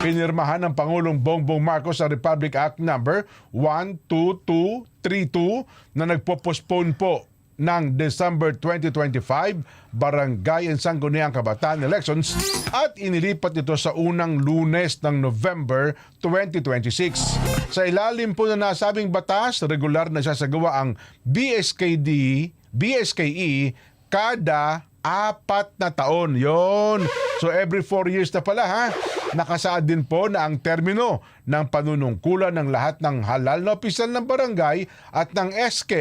pinirmahan ng Pangulong Bongbong Marcos sa Republic Act number 12232 na nagpo-postpone po ng December 2025 Barangay and Sangguniang Kabataan elections at inilipat ito sa unang lunes ng November 2026. Sa ilalim po na nasabing batas, regular na sasagawa ang BSKD, BSKE kada apat na taon. Yon. So every four years na pala ha. Nakasaad din po na ang termino ng panunungkulan ng lahat ng halal na opisyal ng barangay at ng SK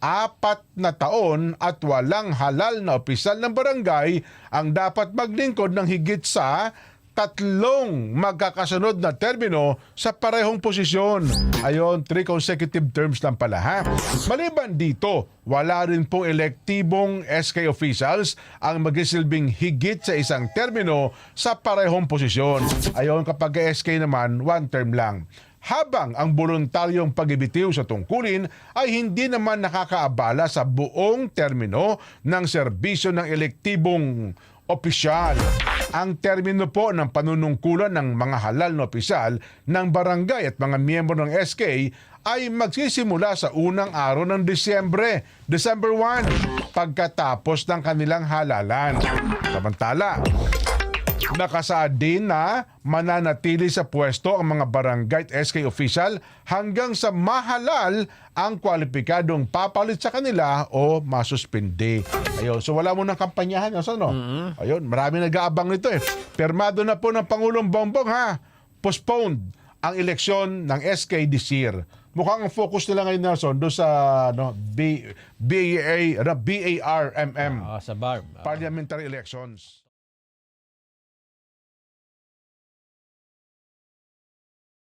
apat na taon at walang halal na opisyal ng barangay ang dapat maglingkod ng higit sa tatlong magkakasunod na termino sa parehong posisyon. Ayon, three consecutive terms lang pala ha. Maliban dito, wala rin pong elektibong SK officials ang magisilbing higit sa isang termino sa parehong posisyon. Ayon, kapag SK naman, one term lang habang ang voluntaryong pagibitiw sa tungkulin ay hindi naman nakakaabala sa buong termino ng serbisyo ng elektibong opisyal. Ang termino po ng panunungkulan ng mga halal na opisyal ng barangay at mga miyembro ng SK ay magsisimula sa unang araw ng Disyembre, December 1, pagkatapos ng kanilang halalan. Samantala, Nakasaad din na mananatili sa pwesto ang mga barangay at SK official hanggang sa mahalal ang kwalipikadong papalit sa kanila o masuspindi. Ayun, so wala mo ng kampanyahan. Ano, no? Ayun, marami nag-aabang nito eh. Permado na po ng Pangulong Bongbong ha. Postponed ang eleksyon ng SK this year. Mukhang ang focus nila ngayon, Nelson, doon sa no, B, ano, BARMM, Ah, sa bar. parliamentary elections.